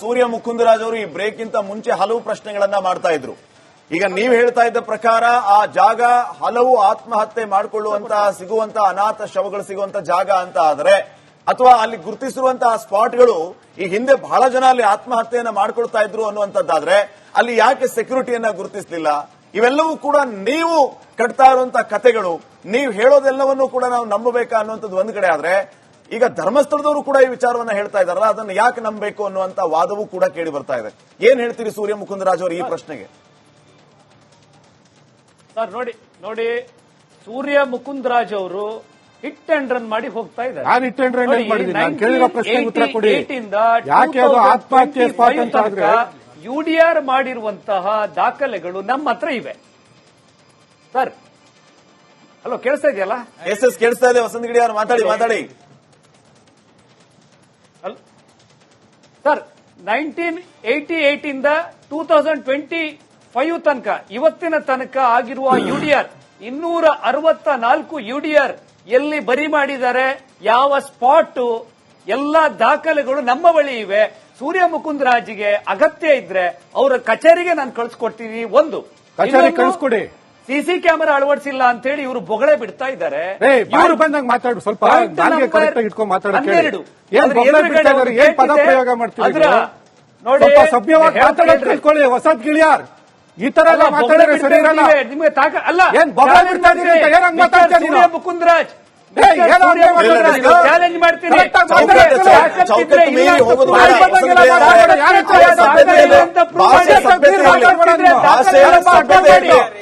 ಸೂರ್ಯ ಮುಕುಂದರಾಜ್ ಅವರು ಈ ಬ್ರೇಕ್ ಗಿಂತ ಮುಂಚೆ ಹಲವು ಪ್ರಶ್ನೆಗಳನ್ನ ಮಾಡ್ತಾ ಇದ್ರು. ಈಗ ನೀವು ಹೇಳ್ತಾ ಇದ್ದ ಪ್ರಕಾರ ಆ ಜಾಗ ಹಲವು ಆತ್ಮಹತ್ಯೆ ಮಾಡಿಕೊಳ್ಳುವಂತ ಸಿಗುವಂತ ಅನಾಥ ಶವಗಳು ಸಿಗುವಂತ ಜಾಗ ಅಂತ ಆದ್ರೆ, ಅಥವಾ ಅಲ್ಲಿ ಗುರುತಿಸಿರುವಂತಹ ಸ್ಪಾಟ್ಗಳು ಈ ಹಿಂದೆ ಬಹಳ ಜನ ಅಲ್ಲಿ ಆತ್ಮಹತ್ಯೆಯನ್ನ ಮಾಡ್ಕೊಳ್ತಾ ಇದ್ರು ಅನ್ನುವಂಥದ್ದಾದ್ರೆ, ಅಲ್ಲಿ ಯಾಕೆ ಸೆಕ್ಯೂರಿಟಿಯನ್ನ ಗುರುತಿಸಲಿಲ್ಲ? ಇವೆಲ್ಲವೂ ಕೂಡ ನೀವು ಕಟ್ತಾ ಇರುವಂತಹ ಕತೆಗಳು ನೀವು ಹೇಳೋದೆಲ್ಲವನ್ನೂ ಕೂಡ ನಾವು ನಂಬಬೇಕಾ ಅನ್ನುವಂಥದ್ದು ಒಂದ್ ಕಡೆ ಆದ್ರೆ ಈಗ ಧರ್ಮಸ್ಥಳದವರು ಕೂಡ ಈ ವಿಚಾರವನ್ನ ಹೇಳ್ತಾ ಇದಾರಲ್ಲ ಅದನ್ನ ಯಾಕೆ ನಂಬಬೇಕು ಅನ್ನುವಂತ ವಾದವೂ ಕೂಡ ಕೇಳಿ ಬರ್ತಾ ಇದೆ. ಏನ್ ಹೇಳ್ತೀರಿ ಸೂರ್ಯ ಮುಕುಂದರಾಜ್ ಅವರು ಈ ಪ್ರಶ್ನೆಗೆ? ಸರ್ ನೋಡಿ ನೋಡಿ ಸೂರ್ಯ ಮುಕುಂದರಾಜ್ ಅವರು ಹಿಟ್ ಅಂಡ್ ರನ್ ಮಾಡಿ ಹೋಗ್ತಾ ಇದ್ದಾರೆ. ನಾನು ಹಿಟ್ ಅಂಡ್ ರನ್ ಮಾಡಿದ್ದೀನಿ. ನಾನು ಕೇಳಿರೋ ಪ್ರಶ್ನೆಗೆ ಉತ್ತರ ಕೊಡಿ. 1988 ಇಂದ ಯಾಕೆ ಅದು ಆತ್ಮಹತ್ಯೆ ಅಂತ ಆದ್ರೆ? ಯುಡಿಆರ್ ಮಾಡಿರುವಂತಹ ದಾಖಲೆಗಳು ನಮ್ಮ ಹತ್ರ ಇವೆ. ಸರ್ ಹಲೋ ಕೇಳಿಸ್ತಾ ಇದೆಯಲ್ಲ? ಎಸ್ ಎಸ್ ಕೇಳಿಸ್ತಾ ಇದೆ ವಸಂತ ಗಿಡಿ ಅವರು ಮಾತಾಡಿ ಮಾತಾಡಿ. ಸರ್ ನೈನ್ಟೀನ್ ಏಟಿ ಏಟ್ ಇಂದ ಟೂ ತೌಸಂಡ್ ಟ್ವೆಂಟಿ ಫೈವ್ ತನಕ ಇವತ್ತಿನ ತನಕ ಆಗಿರುವ ಯುಡಿಆರ್ ಇನ್ನೂರ ಅರವತ್ತ ನಾಲ್ಕು ಯುಡಿಆರ್ ಎಲ್ಲಿ ಬರಿ ಮಾಡಿದ್ದಾರೆ ಯಾವ ಸ್ಪಾಟ್ ಎಲ್ಲ ದಾಖಲೆಗಳು ನಮ್ಮ ಬಳಿ ಇವೆ ಸೂರ್ಯ ಮುಕುಂದರಾಜ್ಗೆ ಅಗತ್ಯ ಇದ್ರೆ ಅವರ ಕಚೇರಿಗೆ ನಾನು ಕಳ್ಸಿಕೊಡ್ತೀನಿ ಒಂದು ಕಚೇರಿ ಕಳ್ಸ್ಕೊಡಿ. ಸಿಸಿ ಕ್ಯಾಮೆರಾ ಅಳವಡಿಸಿಲ್ಲ ಅಂತ ಹೇಳಿ ಇವರು ಬೊಗಳೆ ಬಿಡ್ತಾ ಇದ್ದಾರೆ. ಇವ್ರು- ಬಂದಂಗ್ ಮಾತಾಡು ಸ್ವಲ್ಪ ಇಟ್ಕೊಂಡು. ಏನ್ ಇದಾರೆ? ಪದ. ಪ್ರಯೋಗ ಮಾಡ್ತೀರಿ ನೋಡಿ ಸಭ್ಯವಾಗಿ ಹೇಳ್ತಾ ಮಾತಾಡೋದು ಇದ್ರೆ- ತಿಳ್ಕೊಳ್ಳಿ ವಸಂತ್ ಗಿಳಿಯಾರ್. ಈ ತರ ಎಲ್ಲ ಅಲ್ಲ, ಬೊಗಳೆ ಮಾತಾಡಿದ್ರೆ ಸರಿ ಇರಲ್ಲ. ನಿಮಗೆ ತಾಕ ಅಲ್ಲ ಏನ್ ಬೊಗಳೆ ಬಿಡ್ತಾ ಇದ್ದೀರಿ ಅಂತ ಏನಂಗ್ ಮಾತಾಡ್ತಾ ಮಿಸ್ಟರ್ ಇದ್ದೀರಾ? ಏ, ಏನೋ ಹಂಗೆ ಚಾಲೆಂಜ್ ಮಾಡ್ತೀನಿ ಅಂತ. ಮಾಡಿ.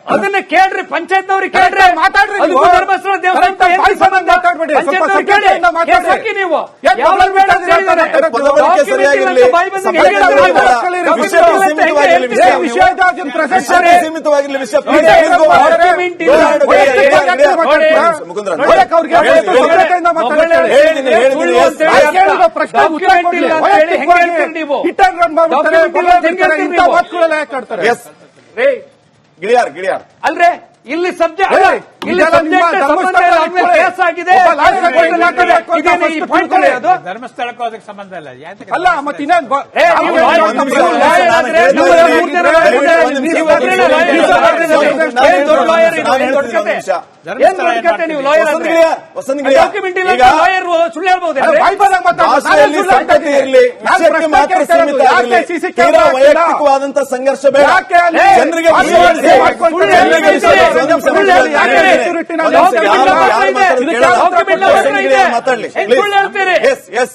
ಅದನ್ನ ಕೇಳ್ರಿ ಪಂಚಾಯತ್ ಅವ್ರಿಗೆ ಕೇಳ್ರಿ ಮಾತಾಡ್ರಿ. ಧರ್ಮಸ್ಥಳ ದೇವಸ್ಥಾನ ನೀವು ಸೀಮಿತವಾಗಿರ್ಲಿ. ವಿಷಯ ಹೇಳ್ತೀರಿ ನೀವು? gilyaar gilyaar ಅಲ್ರೇ ಇಲ್ಲಿ ಸಬ್ಜೆಕ್ಟ್ ಇಲ್ಲಿ ಕೇಸ್ ಆಗಿದೆ. ಧರ್ಮಸ್ಥಳಕ್ಕೂ ಅದಕ್ಕೆ ಸಂಬಂಧ ಇಲ್ಲ. ಅಲ್ಲ ಮತ್ತೆ? ವೈಯಕ್ತಿಕವಾದಂತ ಸಂಘರ್ಷ ಬೇಡ. ಜನರಿಗೆ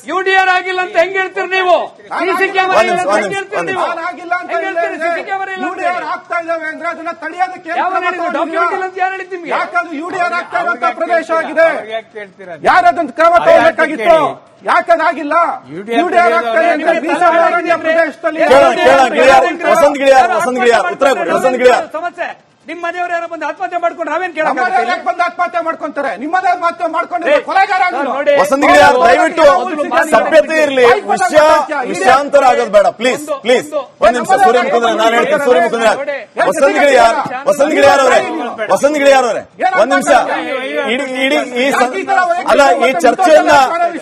ಯುಡಿಆರ್ ಆಗಿಲ್ಲ ಅಂತ ಹೆಂಗ್ ಹೇಳ್ತೀರಿ ನೀವು ಸಿಸಿ ಕ್ಯಾಮೆರಾ ಹೆಂಗ್ ಹೇಳ್ತೀರಿ ನೀವು ಸಿಸಿ ಕ್ಯಾಮೆರಾ ಯುಡಿಆರ್ ಆಗ್ತಾ ಇದಾವೆ ಅಂದ್ರೆ ಅದನ್ನ ತಡೆಯೋದಕ್ಕೆ? ಡಾಕ್ಯುಮೆಂಟ್ ಇಲ್ಲ ಅಂತ ಯಾರು ಯಾಕಂದ್ರೆ ಯುಡಿಆರ್ ಆಗ್ತಾ ಇರುವಂತ ಪ್ರದೇಶ ಆಗಿದೆ ಕೇಳ್ತೀರಾ ಕ್ರಮ ತಗೋಬೇಕಾಗಿತ್ತು ಯಾಕದಾಗಿಲ್ಲ ಯುಡಿಆರ್ ಪ್ರದೇಶದಲ್ಲಿ ವಸಂತ್ ಗಿಳಿಯಾರ್, ಗಿಳಿಯಾರ್, ಉತ್ತರ ಗಿಳಿಯಾರ್. ಸಮಸ್ಯೆ ನಿಮ್ಮ ಮನೆಯವರು ಯಾರೋ ಬಂದು ಆತ್ಮಹತ್ಯೆ ಮಾಡ್ಕೊಂಡು ನಾವೇನ್ ಕೇಳಕ್ ಬಂದು ಆತ್ಮಹತ್ಯೆ ಮಾಡ್ಕೊಂತಾರೆ? ನಿಮ್ಮದೇ ಆತ್ಮಹತ್ಯೆ ಮಾಡ್ಕೊಂಡು ಕೊಲೆಗಾರ ದಯವಿಟ್ಟು ಸಭ್ಯತೆ ಇರಲಿ. ವಿಷಯ ವಿಷಯಾಂತರ ಆಗೋದು ಬೇಡ. ಪ್ಲೀಸ್ ಪ್ಲೀಸ್ ಒಂದು- ನಿಮಿಷ ಸೂರ್ಯ ಮುಖಂದ್ರ ನಾನು ಹೇಳ್ತೀನಿ ಸೂರ್ಯ ಮುಖಂದ್ರ. ನೋಡಿ. ವಸಂತ ಗಿಳಿಯಾರ್ ವಸಂತ ಗಿಳಿಯಾರ್ ಅವರೇ ವಸಂತ ಗಿಳಿಯಾರ್ ಅವರೇ ಒಂದ್ ನಿಮಿಷ. ಇಡೀ ಇಡೀ ಈ ಅಲ್ಲ ಈ ಚರ್ಚೆಯನ್ನ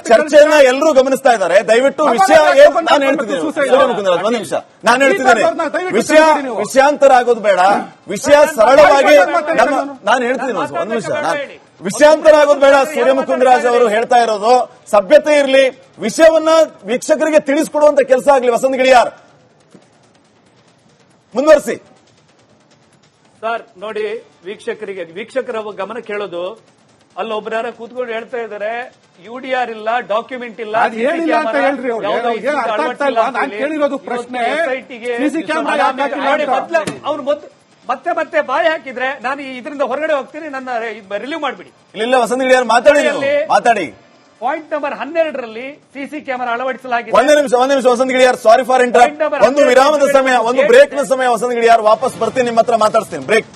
ಚರ್ಚೆಯನ್ನ ಎಲ್ಲರೂ ಗಮನಿಸ್ತಾ ಇದ್ದಾರೆ. ದಯವಿಟ್ಟು ವಿಷಯ ಏನು ನಾನು ಹೇಳ್ತಿದ್ದೀನಿ. ಸೂರ್ಯ ಮುಖಂದ್ರ ಒಂದ್ ನಿಮಿಷ. ನಾನು ಹೇಳ್ತಿದ್ದೇನೆ. ವಿಷಯ ವಿಷಯಾಂತರ ಆಗೋದು ಬೇಡ. ವಿಷಯ ಸರಳವಾಗಿ ನಮ್ಮ ನಾನು ಹೇಳ್ತೀನಿ ಒಂದು ನಿಮಿಷ ವಿಷಯಾಂತರ ಆಗೋದು ಬೇಡ ಸೂರ್ಯ ಮುಕುಂದರಾಜ್ ಅವರು ಹೇಳ್ತಾ ಇರೋದು ಸಭ್ಯತೆ ಇರಲಿ ವಿಷಯವನ್ನ ವೀಕ್ಷಕರಿಗೆ ತಿಳಿಸ್ಕೊಡುವಂತ ಕೆಲಸ ಆಗ್ಲಿ ವಸಂತ ಗಿಳಿಯಾರ್. ಮುಂದುವರಿಸಿ. ಸರ್ ನೋಡಿ ವೀಕ್ಷಕರಿಗೆ ವೀಕ್ಷಕರ ಗಮನ ಕೇಳೋದು ಅಲ್ಲೊಬ್ಬರ ಕೂತ್ಕೊಂಡು ಹೇಳ್ತಾ ಇದಾರೆ ಯುಡಿಆರ್ ಇಲ್ಲ ಡಾಕ್ಯುಮೆಂಟ್ ಇಲ್ಲ ಡಾಕ್ಯುಮೆಂಟ್ ಅಂತ ಹೇಳ್ರಿ ಅವ್ರಿಗೆ. ಅವ್ರಿಗೆ ಅರ್ಥ ಆಗ್ತಾ ಇಲ್ಲ. ನಾನ್ ಕೇಳಿರೋದು ಪ್ರಶ್ನೆ. ಅವ್ರು ಮತ್ತೆ ಮತ್ತೆ ಬಾಯಿ ಹಾಕಿದ್ರೆ ನಾನು ಇದರಿಂದ ಹೊರಗಡೆ ಹೋಗ್ತೀನಿ ನನ್ನ ರಿಲೀವ್ ಮಾಡ್ಬಿಡಿ. ಇಲ್ಲ ವಸಂತ ಮಾತಾಡಿ ಮಾತಾಡಿ. ಪಾಯಿಂಟ್ ನಂಬರ್ ಹನ್ನೆರಡರಲ್ಲಿ ಸಿಸಿ ಕ್ಯಾಮೆರಾ ಅಳವಡಿಸಲಾಗಿದೆ. ಒಂದೇ ನಿಮಿಷ ಒಂದೇ ನಿಮಿಷ Vasanta Giliyar sorry for inter ಒಂದು ವಿರಾಮದ ಸಮಯ ಒಂದು ಬ್ರೇಕ್ನ ಸಮಯ ವಸಂತ ಗಿಳಿಯಾರ್ ವಾಪಸ್ ಬರ್ತೀನಿ ನಿಮ್ಮ ಹತ್ರ ಮಾತಾಡ್ತೀನಿ ಬ್ರೇಕ್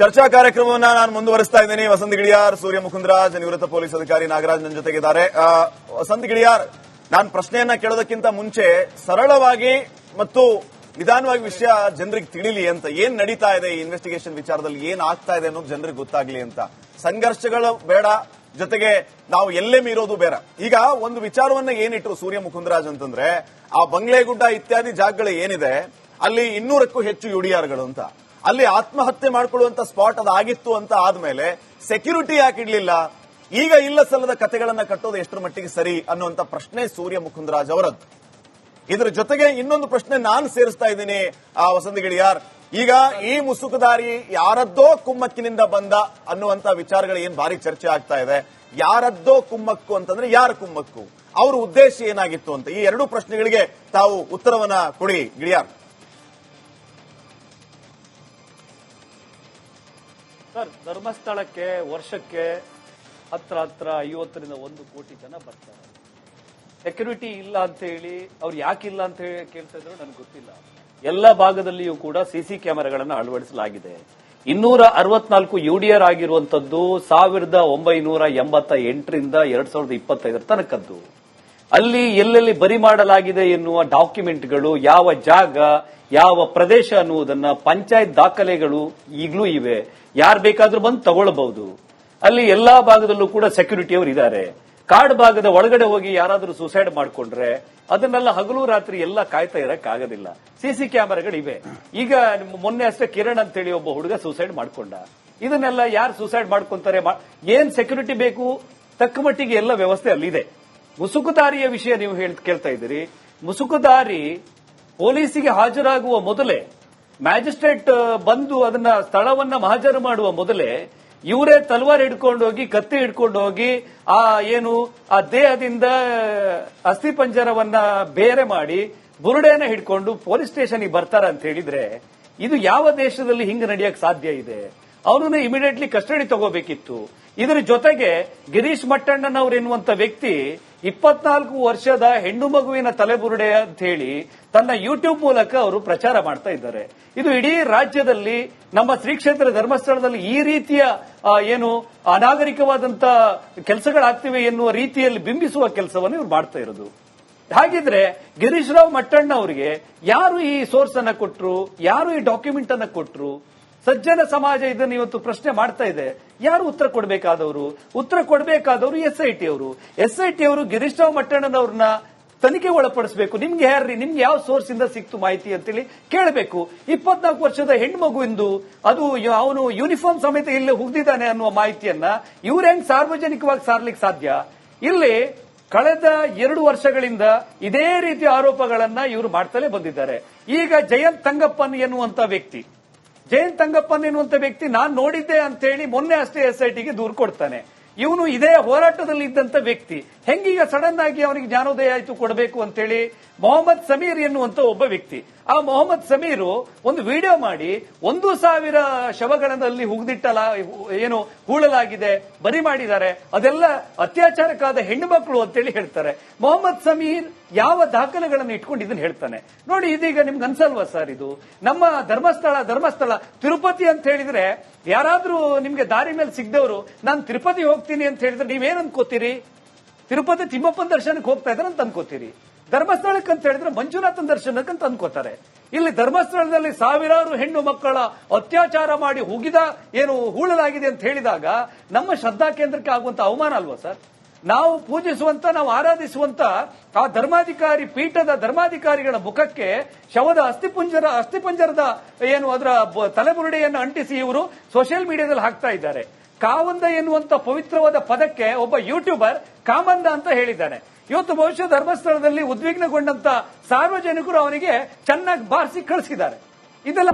ಚರ್ಚಾ ಕಾರ್ಯಕ್ರಮವನ್ನ ನಾನು ಮುಂದುವರಿಸ್ತಾ ಇದ್ದೀನಿ. ವಸಂತ ಗಿಳಿಯಾರ್ ಸೂರ್ಯ ಮುಕುಂದರಾಜ್ ನಿವೃತ್ತ ಪೊಲೀಸ್ ಅಧಿಕಾರಿ ನಾಗರಾಜ್ ನನ್ನ ಜೊತೆಗಿದ್ದಾರೆ. ವಸಂತ ಗಿಡಿಯಾರ್ ನಾನು ಪ್ರಶ್ನೆಯನ್ನ ಕೇಳೋದಕ್ಕಿಂತ ಮುಂಚೆ ಸರಳವಾಗಿ ಮತ್ತು ನಿಧಾನವಾಗಿ ವಿಷಯ ಜನರಿಗೆ ತಿಳಿಲಿ ಅಂತ ಏನ್ ನಡೀತಾ ಇದೆ ಈ ಇನ್ವೆಸ್ಟಿಗೇಷನ್ ವಿಚಾರದಲ್ಲಿ, ಏನ್ ಆಗ್ತಾ ಇದೆ ಅನ್ನೋದು ಜನರಿಗೆ ಗೊತ್ತಾಗ್ಲಿ ಅಂತ. ಸಂಘರ್ಷಗಳು ಬೇಡ, ಜೊತೆಗೆ ನಾವು ಎಲ್ಲೇ ಮೀರೋದು ಬೇಡ. ಈಗ ಒಂದು ವಿಚಾರವನ್ನ ಏನಿಟ್ರು ಸೂರ್ಯ ಮುಕುಂದರಾಜ್ ಅಂತಂದ್ರೆ, ಆ ಬಂಗ್ಲೆಗುಡ್ಡ ಇತ್ಯಾದಿ ಜಾಗಗಳು ಏನಿದೆ, ಅಲ್ಲಿ ಇನ್ನೂರಕ್ಕೂ ಹೆಚ್ಚು ಯುಡಿಆರ್ಗಳು ಅಂತ. ಅಲ್ಲಿ ಆತ್ಮಹತ್ಯೆ ಮಾಡಿಕೊಳ್ಳುವಂತ ಸ್ಪಾಟ್ ಅದಾಗಿತ್ತು ಅಂತ ಆದ್ಮೇಲೆ ಸೆಕ್ಯೂರಿಟಿ ಯಾಕೆ ಈಗ ಇಲ್ಲ ಸಲ್ಲದ ಕಥೆಗಳನ್ನ ಕಟ್ಟೋದು ಎಷ್ಟರ ಮಟ್ಟಿಗೆ ಸರಿ ಅನ್ನುವಂತ ಪ್ರಶ್ನೆ ಸೂರ್ಯ ಮುಕುಂದರಾಜ್ ಅವರದ್ದು. ಇದರ ಜೊತೆಗೆ ಇನ್ನೊಂದು ಪ್ರಶ್ನೆ ನಾನು ಸೇರಿಸ್ತಾ ಇದ್ದೀನಿ, ಆ, ವಸಂತ ಗಿಳಿಯಾರ್ ಈಗ ಈ ಮುಸುಕುದಾರಿ ಯಾರದ್ದೋ ಕುಮ್ಮಕ್ಕಿನಿಂದ ಬಂದ ಅನ್ನುವಂತ ವಿಚಾರಗಳು ಏನ್ ಭಾರಿ ಚರ್ಚೆ ಆಗ್ತಾ ಇದೆ. ಯಾರದ್ದೋ ಕುಮ್ಮಕ್ಕು ಅಂತಂದ್ರೆ ಯಾರ ಕುಮ್ಮಕ್ಕು? ಅವ್ರ ಉದ್ದೇಶ ಏನಾಗಿತ್ತು ಅಂತ. ಈ ಎರಡು ಪ್ರಶ್ನೆಗಳಿಗೆ ತಾವು ಉತ್ತರವನ್ನ ಕೊಡಿ, ಗಿಳಿಯಾರ್. ಸರ್, ಧರ್ಮಸ್ಥಳಕ್ಕೆ ವರ್ಷಕ್ಕೆ ಹತ್ರ ಹತ್ರ ಐವತ್ತರಿಂದ ಒಂದು ಕೋಟಿ ಜನ ಬರ್ತಾರೆ. ಸೆಕ್ಯೂರಿಟಿ ಇಲ್ಲ ಅಂತ ಹೇಳಿ ಅವ್ರು ಯಾಕಿಲ್ಲ ಅಂತ ಹೇಳಿ ಕೇಳ್ತಾ ಇದ್ರು ನನಗೆ ಗೊತ್ತಿಲ್ಲ. ಎಲ್ಲ ಭಾಗದಲ್ಲಿಯೂ ಕೂಡ ಸಿಸಿ ಕ್ಯಾಮೆರಾಗಳನ್ನು ಅಳವಡಿಸಲಾಗಿದೆ. ಇನ್ನೂರ ಅರವತ್ನಾಲ್ಕು ಯುಡಿಆರ್ ಆಗಿರುವಂತದ್ದು ಸಾವಿರದ ಒಂಬೈನೂರ ಎಂಬತ್ತ ಎಂಟರಿಂದ ಎರಡ್ ಸಾವಿರದ ಇಪ್ಪತ್ತೈದರ ತನಕದ್ದು. ಅಲ್ಲಿ ಎಲ್ಲೆಲ್ಲಿ ಬರಿ ಮಾಡಲಾಗಿದೆ ಎನ್ನುವ ಡಾಕ್ಯುಮೆಂಟ್ಗಳು, ಯಾವ ಜಾಗ, ಯಾವ ಪ್ರದೇಶ ಅನ್ನುವುದನ್ನ ಪಂಚಾಯತ್ ದಾಖಲೆಗಳು ಈಗಲೂ ಇವೆ. ಯಾರು ಬೇಕಾದ್ರೂ ಬಂದು ತಗೊಳ್ಬಹುದು. ಅಲ್ಲಿ ಎಲ್ಲಾ ಭಾಗದಲ್ಲೂ ಕೂಡ ಸೆಕ್ಯೂರಿಟಿ ಅವರು ಇದ್ದಾರೆ. ಕಾಡು ಭಾಗದ ಒಳಗಡೆ ಹೋಗಿ ಯಾರಾದರೂ ಸುಸೈಡ್ ಮಾಡ್ಕೊಂಡ್ರೆ ಅದನ್ನೆಲ್ಲ ಹಗಲು ರಾತ್ರಿ ಎಲ್ಲ ಕಾಯ್ತಾ ಇರಕ್ ಆಗೋದಿಲ್ಲ ಸಿಸಿ ಕ್ಯಾಮೆರಾಗಳಿವೆ. ಈಗ ಮೊನ್ನೆ ಅಷ್ಟೇ ಕಿರಣ್ ಅಂತ ಹೇಳಿ ಒಬ್ಬ ಹುಡುಗ ಸುಸೈಡ್ ಮಾಡ್ಕೊಂಡ. ಇದನ್ನೆಲ್ಲ ಯಾರು ಸುಸೈಡ್ ಮಾಡ್ಕೊಂತಾರೆ? ಏನ್ ಸೆಕ್ಯೂರಿಟಿ ಬೇಕು? ತಕ್ಕ ಮಟ್ಟಿಗೆ ಎಲ್ಲ ವ್ಯವಸ್ಥೆ ಅಲ್ಲಿದೆ. ಮುಸುಕುದಾರಿಯ ವಿಷಯ ನೀವು ಕೇಳ್ತಾ ಇದ್ದೀರಿ. ಮುಸುಕುದಾರಿ ಪೊಲೀಸಿಗೆ ಹಾಜರಾಗುವ ಮೊದಲೇ, ಮ್ಯಾಜಿಸ್ಟ್ರೇಟ್ ಬಂದು ಅದನ್ನ ಸ್ಥಳವನ್ನ ಮಹಾಜರು ಮಾಡುವ ಮೊದಲೇ ಇವರೇ ತಲ್ವಾರ್ ಹಿಡ್ಕೊಂಡು ಹೋಗಿ, ಕತ್ತಿ ಹಿಡ್ಕೊಂಡು ಹೋಗಿ, ಆ ಏನು, ಆ ದೇಹದಿಂದ ಅಸ್ಥಿಪಂಜರವನ್ನ ಬೇರೆ ಮಾಡಿ, ಬುರುಡೆನ ಹಿಡ್ಕೊಂಡು ಪೊಲೀಸ್ ಸ್ಟೇಷನ್ಗೆ ಬರ್ತಾರ ಅಂತ ಹೇಳಿದ್ರೆ, ಇದು ಯಾವ ದೇಶದಲ್ಲಿ ಹಿಂಗೆ ನಡೆಯಕ್ ಸಾಧ್ಯ ಇದೆ? ಅವ್ರನ್ನ ಇಮಿಡಿಯೇಟ್ಲಿ ಕಸ್ಟಡಿ ತಗೋಬೇಕಿತ್ತು. ಇದರ ಜೊತೆಗೆ ಗಿರೀಶ್ ಮಟ್ಟಣ್ಣನವ್ರು ಎನ್ನುವಂತ ವ್ಯಕ್ತಿ ಇಪ್ಪತ್ನಾಲ್ಕು ವರ್ಷದ ಹೆಣ್ಣು ಮಗುವಿನ ತಲೆಬುರುಡೆ ಅಂತ ಹೇಳಿ ತನ್ನ ಯೂಟ್ಯೂಬ್ ಮೂಲಕ ಅವರು ಪ್ರಚಾರ ಮಾಡ್ತಾ ಇದ್ದಾರೆ. ಇದು ಇಡೀ ರಾಜ್ಯದಲ್ಲಿ, ನಮ್ಮ ಶ್ರೀ ಕ್ಷೇತ್ರ ಧರ್ಮಸ್ಥಳದಲ್ಲಿ ಈ ರೀತಿಯ ಏನು ಅನಾಗರಿಕವಾದಂತ ಕೆಲಸಗಳಾಗ್ತಿವೆ ಎನ್ನುವ ರೀತಿಯಲ್ಲಿ ಬಿಂಬಿಸುವ ಕೆಲಸವನ್ನು ಇವ್ರು ಮಾಡ್ತಾ ಇರೋದು. ಹಾಗಿದ್ರೆ ಗಿರೀಶ್ ರಾವ್ ಮಟ್ಟಣ್ಣ ಅವರಿಗೆ ಯಾರು ಈ ಸೋರ್ಸ್ ಅನ್ನ ಕೊಟ್ರು, ಯಾರು ಈ ಡಾಕ್ಯುಮೆಂಟ್ ಅನ್ನ ಕೊಟ್ರು? ಸಜ್ಜನ ಸಮಾಜ ಇದನ್ನು ಇವತ್ತು ಪ್ರಶ್ನೆ ಮಾಡ್ತಾ ಇದೆ. ಯಾರು ಉತ್ತರ ಕೊಡಬೇಕಾದವರು? ಉತ್ತರ ಕೊಡಬೇಕಾದವರು ಎಸ್ ಐ ಟಿ ಅವರು. ಎಸ್ ಐ ಟಿ ಅವರು ಗಿರೀಶ್ ರಾವ್ ಮಟ್ಟಣ್ಣನವ್ರನ್ನ ತನಿಖೆ ಒಳಪಡಿಸಬೇಕು. ನಿಮ್ಗೆ ಯಾರ್ರಿ? ನಿಮ್ಗೆ ಯಾವ ಸೋರ್ಸ್ ಇಂದ ಸಿಕ್ತು ಮಾಹಿತಿ ಅಂತೇಳಿ ಕೇಳಬೇಕು. ಇಪ್ಪತ್ನಾಲ್ಕು ವರ್ಷದ ಹೆಣ್ಮಗುವಿಂದು ಅದು ಅವನು ಯೂನಿಫಾರ್ಮ್ ಸಮೇತ ಇಲ್ಲೇ ಹುಗ್ದಿದ್ದಾನೆ ಅನ್ನುವ ಮಾಹಿತಿಯನ್ನ ಇವ್ರ ಹೆಂಗ್ ಸಾರ್ವಜನಿಕವಾಗಿ ಸಾರ್ಲಿಕ್ಕೆ ಸಾಧ್ಯ? ಇಲ್ಲಿ ಕಳೆದ ಎರಡು ವರ್ಷಗಳಿಂದ ಇದೇ ರೀತಿ ಆರೋಪಗಳನ್ನ ಇವರು ಮಾಡ್ತಲೇ ಬಂದಿದ್ದಾರೆ. ಈಗ ಜಯಂತ್ ತಂಗಪ್ಪನ್ ಎನ್ನುವಂತ ವ್ಯಕ್ತಿ. ಜಯಂತ್ ತಂಗಪ್ಪನ್ ಎನ್ನುವಂತ ವ್ಯಕ್ತಿ ನಾನ್ ನೋಡಿದ್ದೆ ಅಂತ ಹೇಳಿ ಮೊನ್ನೆ ಅಷ್ಟೇ ಎಸ್ಐಟಿಗೆ ದೂರು ಕೊಡ್ತಾನೆ. ಇವನು ಇದೇ ಹೋರಾಟದಲ್ಲಿ ಇದ್ದಂತ ವ್ಯಕ್ತಿ. ಹೆಂಗೀಗ ಸಡನ್ ಆಗಿ ಅವನಿಗೆ ಜ್ಞಾನೋದಯ ಆಯ್ತು, ಕೊಡಬೇಕು ಅಂತೇಳಿ ಮೊಹಮ್ಮದ್ ಸಮೀರ್ ಎನ್ನುವಂತ ಒಬ್ಬ ವ್ಯಕ್ತಿ. ಆ ಮೊಹಮ್ಮದ್ ಸಮೀರು ಒಂದು ವಿಡಿಯೋ ಮಾಡಿ, ಒಂದು ಸಾವಿರ ಶವಗಳಲ್ಲಿ ಹುಗ್ದಿಟ್ಟಲ, ಏನು ಹೂಳಲಾಗಿದೆ, ಬರಿ ಮಾಡಿದ್ದಾರೆ, ಅದೆಲ್ಲ ಅತ್ಯಾಚಾರಕ್ಕಾದ ಹೆಣ್ಣು ಮಕ್ಕಳು ಅಂತೇಳಿ ಹೇಳ್ತಾರೆ. ಮೊಹಮ್ಮದ್ ಸಮೀರ್ ಯಾವ ದಾಖಲೆಗಳನ್ನು ಇಟ್ಕೊಂಡು ಇದನ್ನ ಹೇಳ್ತಾನೆ. ನೋಡಿ, ಇದೀಗ ನಿಮ್ಗೆ ಅನ್ಸಲ್ವಾ ಸರ್ ಇದು? ನಮ್ಮ ಧರ್ಮಸ್ಥಳ ಧರ್ಮಸ್ಥಳ, ತಿರುಪತಿ ಅಂತ ಹೇಳಿದ್ರೆ ಯಾರಾದ್ರೂ ನಿಮ್ಗೆ ದಾರಿ ಮೇಲೆ ಸಿಗ್ದವರು, ನಾನು ತಿರುಪತಿ ಹೋಗ್ತೀನಿ ಅಂತ ಹೇಳಿದ್ರೆ ನೀವೇನ್ ಅನ್ಕೋತೀರಿ? ತಿರುಪತಿ ತಿಮ್ಮಪ್ಪನ ದರ್ಶನಕ್ಕೆ ಹೋಗ್ತಾ ಇದ್ದಾರೆ ಅಂತ ಅನ್ಕೋತೀರಿ. ಧರ್ಮಸ್ಥಳಕ್ಕೆ ಅಂತ ಹೇಳಿದ್ರೆ ಮಂಜುನಾಥನ ದರ್ಶನಕ್ಕೆ ಅಂತ ಅನ್ಕೋತಾರೆ. ಇಲ್ಲಿ ಧರ್ಮಸ್ಥಳದಲ್ಲಿ ಸಾವಿರಾರು ಹೆಣ್ಣು ಮಕ್ಕಳ ಅತ್ಯಾಚಾರ ಮಾಡಿ ಹುಗಿದ, ಏನು ಹೂಳಲಾಗಿದೆ ಅಂತ ಹೇಳಿದಾಗ ನಮ್ಮ ಶ್ರದ್ಧಾ ಕೇಂದ್ರಕ್ಕೆ ಆಗುವಂತ ಅವಮಾನ ಅಲ್ವಾ ಸರ್? ನಾವು ಪೂಜಿಸುವಂತ, ನಾವು ಆರಾಧಿಸುವಂತ ಆ ಧರ್ಮಾಧಿಕಾರಿ ಪೀಠದ ಧರ್ಮಾಧಿಕಾರಿಗಳ ಮುಖಕ್ಕೆ ಶವದ ಅಸ್ಥಿಪುಂಜರ, ಅಸ್ಥಿಪಂಜರದ ಏನು ಅದರ ತಲೆಬುರುಡೆಯನ್ನು ಅಂಟಿಸಿ ಇವರು ಸೋಷಿಯಲ್ ಮೀಡಿಯಾದಲ್ಲಿ ಹಾಕ್ತಾ ಇದ್ದಾರೆ. ಕಾವಂದ ಎನ್ನುವಂತ ಪವಿತ್ರವಾದ ಪದಕ್ಕೆ ಒಬ್ಬ ಯೂಟ್ಯೂಬರ್ ಕಾಮಂದ ಅಂತ ಹೇಳಿದ್ದಾನೆ. ಇವತ್ತು ಬಹುಶಃ ಧರ್ಮಸ್ಥಳದಲ್ಲಿ ಉದ್ವಿಗ್ನಗೊಂಡಂತ ಸಾರ್ವಜನಿಕರು ಅವರಿಗೆ ಚೆನ್ನಾಗಿ ಬಾರಿಸಿ ಕಳಿಸಿದ್ದಾರೆ. ಇದೆಲ್ಲ